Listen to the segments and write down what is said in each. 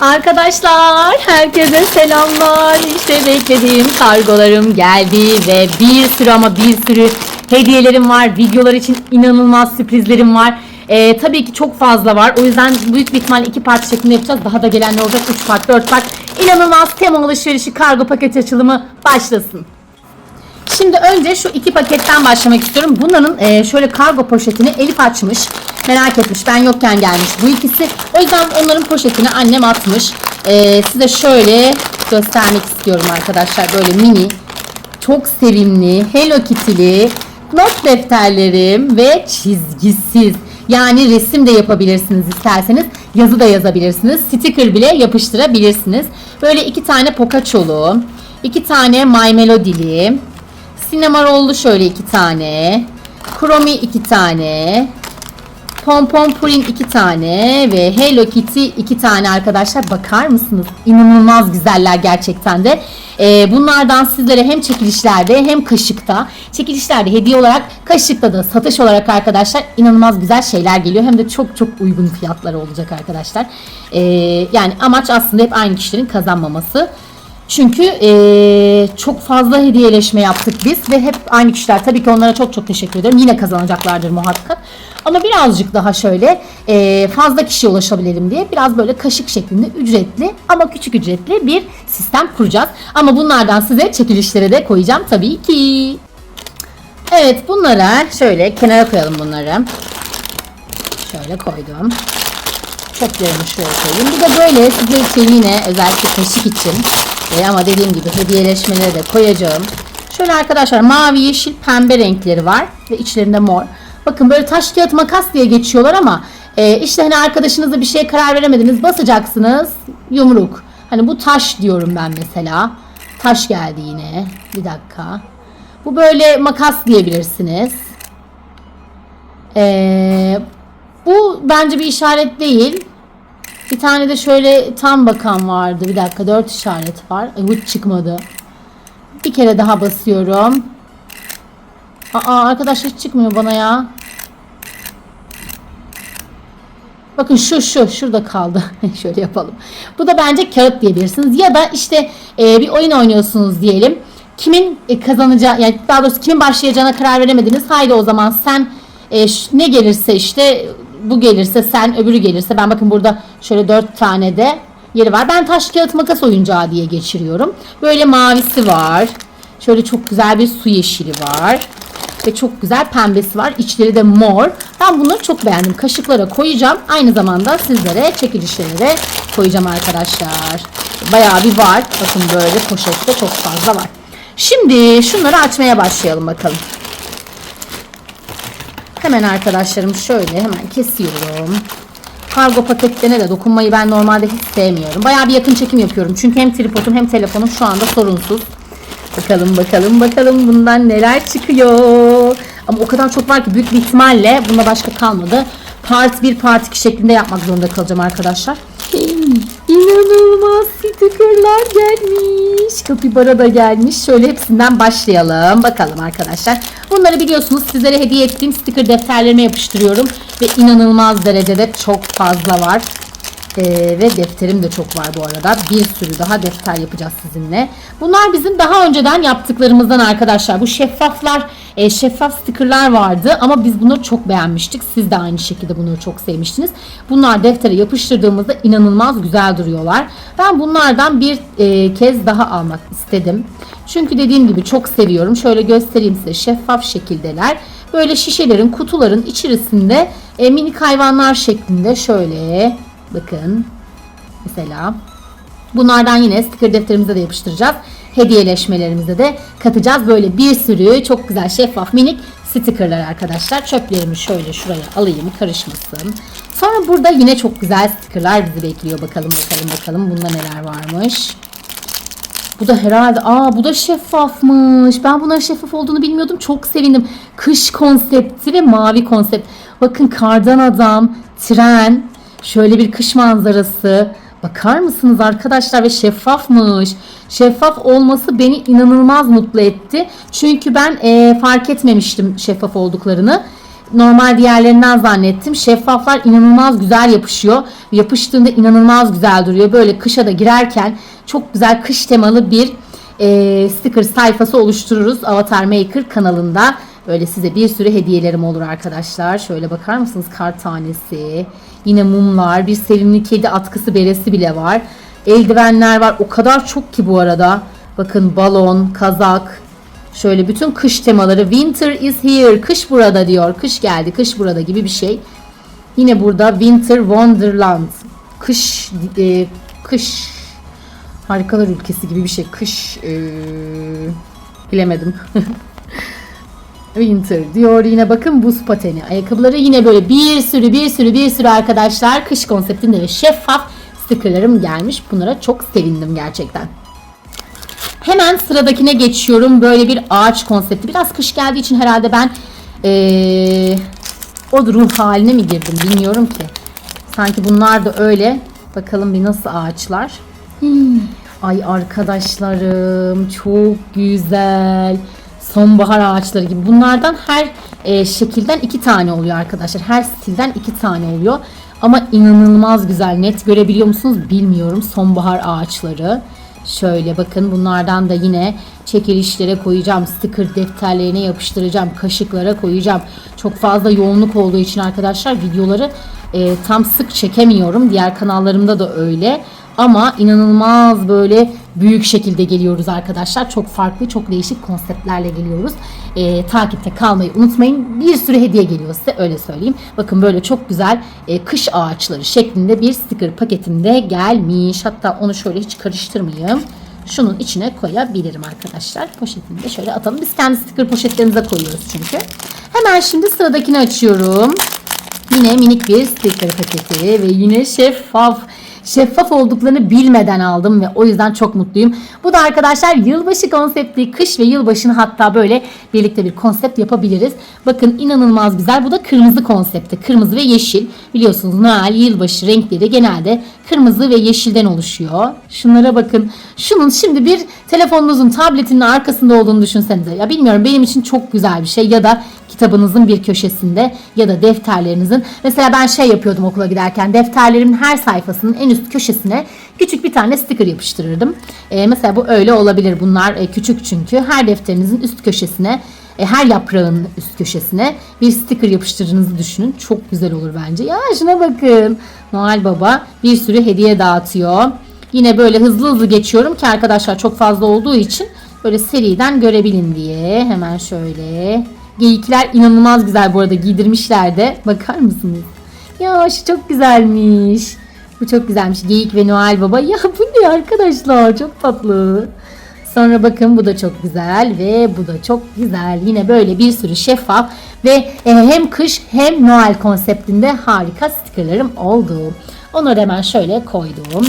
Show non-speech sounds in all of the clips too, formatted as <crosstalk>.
Arkadaşlar herkese selamlar. İşte beklediğim kargolarım geldi ve bir sürü ama bir sürü hediyelerim var. Videolar için inanılmaz sürprizlerim var. Ee, tabii ki çok fazla var. O yüzden büyük bir ihtimalle iki parça şeklinde yapacağız. Daha da gelenler olacak. 3 part, 4 part. İnanılmaz tema alışverişi kargo paket açılımı başlasın. Şimdi önce şu iki paketten başlamak istiyorum. Bunların e, şöyle kargo poşetini Elif açmış. Merak etmiş. Ben yokken gelmiş bu ikisi. O yüzden onların poşetini annem atmış. E, size şöyle göstermek istiyorum arkadaşlar. Böyle mini. Çok sevimli. Hello Kitty'li. Not defterlerim ve çizgisiz. Yani resim de yapabilirsiniz isterseniz. Yazı da yazabilirsiniz. Sticker bile yapıştırabilirsiniz. Böyle iki tane Pikachu'lu. iki tane My Melody'li. Sinema rollu şöyle iki tane. Kromi iki tane. Pompon Purin iki tane ve Hello Kitty iki tane arkadaşlar bakar mısınız? İnanılmaz güzeller gerçekten de. Ee, bunlardan sizlere hem çekilişlerde hem kaşıkta, çekilişlerde hediye olarak, kaşıkta da satış olarak arkadaşlar inanılmaz güzel şeyler geliyor. Hem de çok çok uygun fiyatları olacak arkadaşlar. Ee, yani amaç aslında hep aynı kişilerin kazanmaması. Çünkü eee, çok fazla hediyeleşme yaptık biz ve hep aynı kişiler. Tabii ki onlara çok çok teşekkür ederim. Yine kazanacaklardır muhakkak. Ama birazcık daha şöyle eee, fazla kişiye ulaşabilelim diye biraz böyle kaşık şeklinde ücretli ama küçük ücretli bir sistem kuracağız. Ama bunlardan size çekilişlere de koyacağım tabii ki. Evet bunlara şöyle kenara koyalım bunları. Şöyle koydum. Çöplerimi şöyle koyayım. Bir de böyle size için yine özellikle kaşık için e, ama dediğim gibi hediyeleşmeleri de koyacağım. Şöyle arkadaşlar mavi, yeşil, pembe renkleri var ve içlerinde mor. Bakın böyle taş kağıt makas diye geçiyorlar ama e, işte hani arkadaşınızla bir şeye karar veremediniz basacaksınız yumruk. Hani bu taş diyorum ben mesela. Taş geldi yine. Bir dakika. Bu böyle makas diyebilirsiniz. Ee, bu bence bir işaret değil. Bir tane de şöyle tam bakan vardı. Bir dakika dört işaret var. Ay, hiç çıkmadı. Bir kere daha basıyorum. Aa arkadaşlar hiç çıkmıyor bana ya. Bakın şu şu şurada kaldı. <laughs> Şöyle yapalım. Bu da bence kağıt diyebilirsiniz. Ya da işte e, bir oyun oynuyorsunuz diyelim. Kimin e, kazanacağı yani daha doğrusu kimin başlayacağına karar veremediniz. Haydi o zaman sen e, ne gelirse işte bu gelirse sen öbürü gelirse ben bakın burada şöyle dört tane de yeri var. Ben taş kağıt makas oyuncağı diye geçiriyorum. Böyle mavisi var. Şöyle çok güzel bir su yeşili var. Ve çok güzel pembesi var. İçleri de mor. Ben bunları çok beğendim. Kaşıklara koyacağım. Aynı zamanda sizlere çekilişlere de koyacağım arkadaşlar. Bayağı bir var. Bakın böyle poşette çok fazla var. Şimdi şunları açmaya başlayalım bakalım. Hemen arkadaşlarım şöyle hemen kesiyorum. Kargo paketlerine de dokunmayı ben normalde hiç sevmiyorum. Bayağı bir yakın çekim yapıyorum. Çünkü hem tripodum hem telefonum şu anda sorunsuz. Bakalım bakalım bakalım bundan neler çıkıyor. Ama o kadar çok var ki büyük bir ihtimalle bunda başka kalmadı. Part 1 part 2 şeklinde yapmak zorunda kalacağım arkadaşlar. İnanılmaz stickerlar gelmiş. Kapibara da gelmiş. Şöyle hepsinden başlayalım. Bakalım arkadaşlar. Bunları biliyorsunuz sizlere hediye ettiğim sticker defterlerime yapıştırıyorum. Ve inanılmaz derecede çok fazla var. Ee, ve defterim de çok var bu arada. Bir sürü daha defter yapacağız sizinle. Bunlar bizim daha önceden yaptıklarımızdan arkadaşlar. Bu şeffaflar, e, şeffaf stickerlar vardı ama biz bunları çok beğenmiştik. Siz de aynı şekilde bunları çok sevmiştiniz. Bunlar deftere yapıştırdığımızda inanılmaz güzel duruyorlar. Ben bunlardan bir e, kez daha almak istedim. Çünkü dediğim gibi çok seviyorum. Şöyle göstereyim size şeffaf şekildeler. Böyle şişelerin, kutuların içerisinde e, minik hayvanlar şeklinde şöyle bakın mesela bunlardan yine sticker defterimize de yapıştıracağız. Hediyeleşmelerimize de katacağız. Böyle bir sürü çok güzel şeffaf minik stickerlar arkadaşlar. Çöplerimi şöyle şuraya alayım karışmasın. Sonra burada yine çok güzel stickerlar bizi bekliyor. Bakalım bakalım bakalım bunda neler varmış. Bu da herhalde aa bu da şeffafmış. Ben bunların şeffaf olduğunu bilmiyordum. Çok sevindim. Kış konsepti ve mavi konsept. Bakın kardan adam, tren, şöyle bir kış manzarası. Bakar mısınız arkadaşlar ve şeffafmış. Şeffaf olması beni inanılmaz mutlu etti. Çünkü ben eee, fark etmemiştim şeffaf olduklarını. normal diğerlerinden zannettim. Şeffaflar inanılmaz güzel yapışıyor. Yapıştığında inanılmaz güzel duruyor. Böyle kışa da girerken çok güzel kış temalı bir e, sticker sayfası oluştururuz Avatar Maker kanalında. Böyle size bir sürü hediyelerim olur arkadaşlar. Şöyle bakar mısınız kar tanesi, yine mumlar, bir sevimli kedi atkısı beresi bile var. Eldivenler var. O kadar çok ki bu arada. Bakın balon, kazak, Şöyle bütün kış temaları Winter is here. Kış burada diyor. Kış geldi. Kış burada gibi bir şey. Yine burada Winter Wonderland. Kış e, kış harikalar ülkesi gibi bir şey. Kış e, bilemedim. <laughs> Winter diyor yine bakın buz pateni. Ayakkabıları yine böyle bir sürü bir sürü bir sürü arkadaşlar kış konseptinde ve şeffaf stickerlarım gelmiş. Bunlara çok sevindim gerçekten. Hemen sıradakine geçiyorum. Böyle bir ağaç konsepti. Biraz kış geldiği için herhalde ben ee, o ruh haline mi girdim bilmiyorum ki. Sanki bunlar da öyle. Bakalım bir nasıl ağaçlar. Hmm. Ay arkadaşlarım çok güzel. Sonbahar ağaçları gibi. Bunlardan her e, şekilden iki tane oluyor arkadaşlar. Her stilden iki tane oluyor. Ama inanılmaz güzel. Net görebiliyor musunuz bilmiyorum. Sonbahar ağaçları. Şöyle bakın bunlardan da yine çekilişlere koyacağım. Sticker defterlerine yapıştıracağım. Kaşıklara koyacağım. Çok fazla yoğunluk olduğu için arkadaşlar videoları e, tam sık çekemiyorum. Diğer kanallarımda da öyle. Ama inanılmaz böyle büyük şekilde geliyoruz arkadaşlar. Çok farklı, çok değişik konseptlerle geliyoruz. Ee, takipte kalmayı unutmayın. Bir sürü hediye geliyor size öyle söyleyeyim. Bakın böyle çok güzel e, kış ağaçları şeklinde bir sticker paketimde gelmiş. Hatta onu şöyle hiç karıştırmayayım. Şunun içine koyabilirim arkadaşlar. Poşetini de şöyle atalım. Biz kendi sticker poşetlerimize koyuyoruz çünkü. Hemen şimdi sıradakini açıyorum. Yine minik bir sticker paketi ve yine şeffaf şeffaf olduklarını bilmeden aldım ve o yüzden çok mutluyum. Bu da arkadaşlar yılbaşı konsepti. Kış ve yılbaşını hatta böyle birlikte bir konsept yapabiliriz. Bakın inanılmaz güzel. Bu da kırmızı konsepti. Kırmızı ve yeşil. Biliyorsunuz Noel yılbaşı renkleri genelde kırmızı ve yeşilden oluşuyor. Şunlara bakın. Şunun şimdi bir telefonunuzun tabletinin arkasında olduğunu düşünsenize. Ya bilmiyorum benim için çok güzel bir şey ya da kitabınızın bir köşesinde ya da defterlerinizin. Mesela ben şey yapıyordum okula giderken defterlerimin her sayfasının en üst köşesine küçük bir tane sticker yapıştırırdım. Ee, mesela bu öyle olabilir. Bunlar e, küçük çünkü. Her defterinizin üst köşesine e, her yaprağın üst köşesine bir sticker yapıştırdığınızı düşünün. Çok güzel olur bence. Ya şuna bakın. Noel Baba bir sürü hediye dağıtıyor. Yine böyle hızlı hızlı geçiyorum ki arkadaşlar çok fazla olduğu için böyle seriden görebilin diye. Hemen şöyle. Geyikler inanılmaz güzel bu arada giydirmişler de. Bakar mısınız? Ya şu çok güzelmiş. Bu çok güzelmiş. Geyik ve Noel Baba. Ya bu ne arkadaşlar? Çok tatlı. Sonra bakın bu da çok güzel ve bu da çok güzel. Yine böyle bir sürü şeffaf ve e, hem kış hem Noel konseptinde harika stickerlarım oldu. Onları hemen şöyle koydum.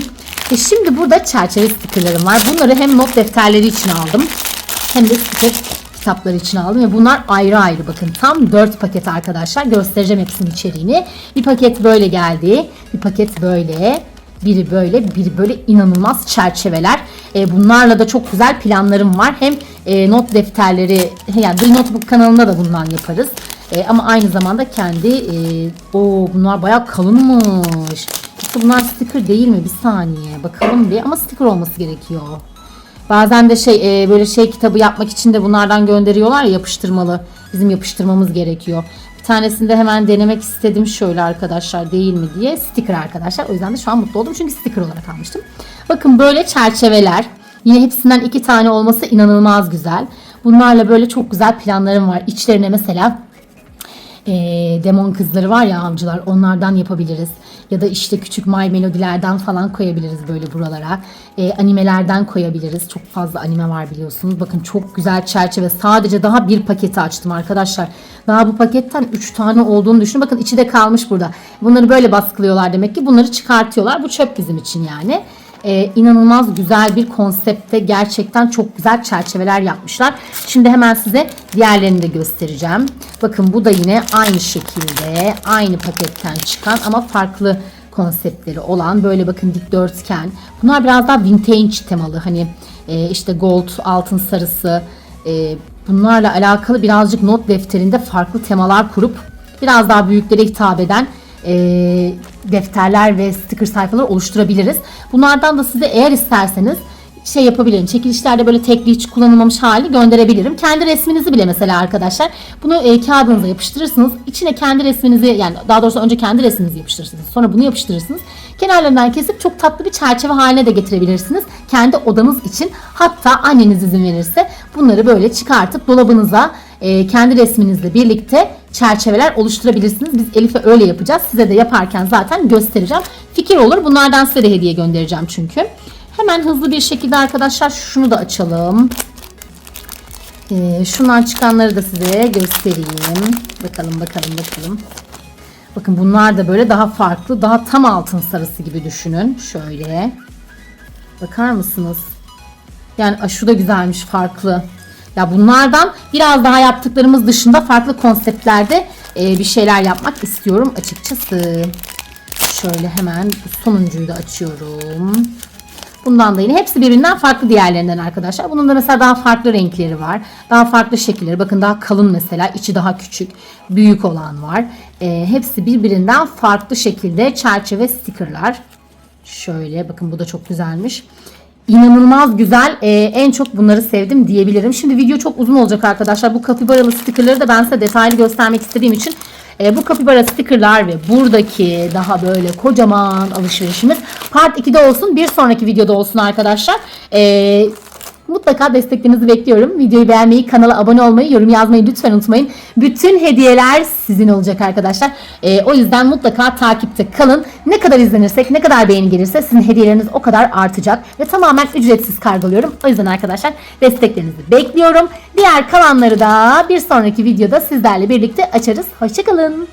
E şimdi burada çerçeve stickerlarım var. Bunları hem not defterleri için aldım hem de sticker kitapları için aldım ve bunlar ayrı ayrı bakın tam 4 paket arkadaşlar göstereceğim hepsinin içeriğini. Bir paket böyle geldi. Bir paket böyle. Biri böyle, biri böyle inanılmaz çerçeveler. E, bunlarla da çok güzel planlarım var. Hem e, not defterleri, yani The Notebook kanalında da bundan yaparız. E, ama aynı zamanda kendi, e, o bunlar bayağı kalınmış. İşte bunlar sticker değil mi? Bir saniye bakalım bir ama sticker olması gerekiyor. Bazen de şey e, böyle şey kitabı yapmak için de bunlardan gönderiyorlar ya yapıştırmalı. Bizim yapıştırmamız gerekiyor. Bir tanesini de hemen denemek istedim şöyle arkadaşlar değil mi diye. Sticker arkadaşlar. O yüzden de şu an mutlu oldum çünkü sticker olarak almıştım. Bakın böyle çerçeveler. Yine hepsinden iki tane olması inanılmaz güzel. Bunlarla böyle çok güzel planlarım var. İçlerine mesela e, demon kızları var ya avcılar onlardan yapabiliriz. Ya da işte küçük My Melody'lerden falan koyabiliriz böyle buralara. E, animelerden koyabiliriz. Çok fazla anime var biliyorsunuz. Bakın çok güzel çerçeve. Sadece daha bir paketi açtım arkadaşlar. Daha bu paketten 3 tane olduğunu düşünün. Bakın içi de kalmış burada. Bunları böyle baskılıyorlar demek ki. Bunları çıkartıyorlar. Bu çöp bizim için yani e, inanılmaz güzel bir konsepte gerçekten çok güzel çerçeveler yapmışlar. Şimdi hemen size diğerlerini de göstereceğim. Bakın bu da yine aynı şekilde aynı paketten çıkan ama farklı konseptleri olan böyle bakın dikdörtgen. Bunlar biraz daha vintage temalı hani e, işte gold altın sarısı e, bunlarla alakalı birazcık not defterinde farklı temalar kurup biraz daha büyüklere hitap eden e, defterler ve sticker sayfaları oluşturabiliriz. Bunlardan da size eğer isterseniz şey yapabilirim. Çekilişlerde böyle tekli hiç kullanılmamış hali gönderebilirim. Kendi resminizi bile mesela arkadaşlar bunu e, kağıdınıza yapıştırırsınız. İçine kendi resminizi yani daha doğrusu önce kendi resminizi yapıştırırsınız. Sonra bunu yapıştırırsınız. Kenarlarından kesip çok tatlı bir çerçeve haline de getirebilirsiniz. Kendi odanız için hatta anneniz izin verirse bunları böyle çıkartıp dolabınıza e, kendi resminizle birlikte çerçeveler oluşturabilirsiniz. Biz Elif'e öyle yapacağız. Size de yaparken zaten göstereceğim. Fikir olur. Bunlardan size de hediye göndereceğim çünkü. Hemen hızlı bir şekilde arkadaşlar şunu da açalım. Ee, şundan çıkanları da size göstereyim. Bakalım bakalım bakalım. Bakın bunlar da böyle daha farklı, daha tam altın sarısı gibi düşünün. Şöyle. Bakar mısınız? Yani şu da güzelmiş farklı. Ya bunlardan biraz daha yaptıklarımız dışında farklı konseptlerde e, bir şeyler yapmak istiyorum açıkçası. Şöyle hemen sonuncuyu da açıyorum. Bundan da yine hepsi birbirinden farklı diğerlerinden arkadaşlar. Bunun da mesela daha farklı renkleri var. Daha farklı şekilleri. Bakın daha kalın mesela. içi daha küçük. Büyük olan var. Ee, hepsi birbirinden farklı şekilde çerçeve stickerlar. Şöyle bakın bu da çok güzelmiş. İnanılmaz güzel. Ee, en çok bunları sevdim diyebilirim. Şimdi video çok uzun olacak arkadaşlar. Bu kapibaralı stickerları da ben size detaylı göstermek istediğim için e, bu kapibara stickerlar ve buradaki daha böyle kocaman alışverişimiz part 2'de olsun. Bir sonraki videoda olsun arkadaşlar. E, mutlaka desteklerinizi bekliyorum. Videoyu beğenmeyi, kanala abone olmayı, yorum yazmayı lütfen unutmayın. Bütün hediyeler sizin olacak arkadaşlar. E, o yüzden mutlaka takipte kalın. Ne kadar izlenirsek, ne kadar beğeni gelirse sizin hediyeleriniz o kadar artacak. Ve tamamen ücretsiz kargoluyorum. O yüzden arkadaşlar desteklerinizi bekliyorum. Diğer kalanları da bir sonraki videoda sizlerle birlikte açarız. Hoşçakalın.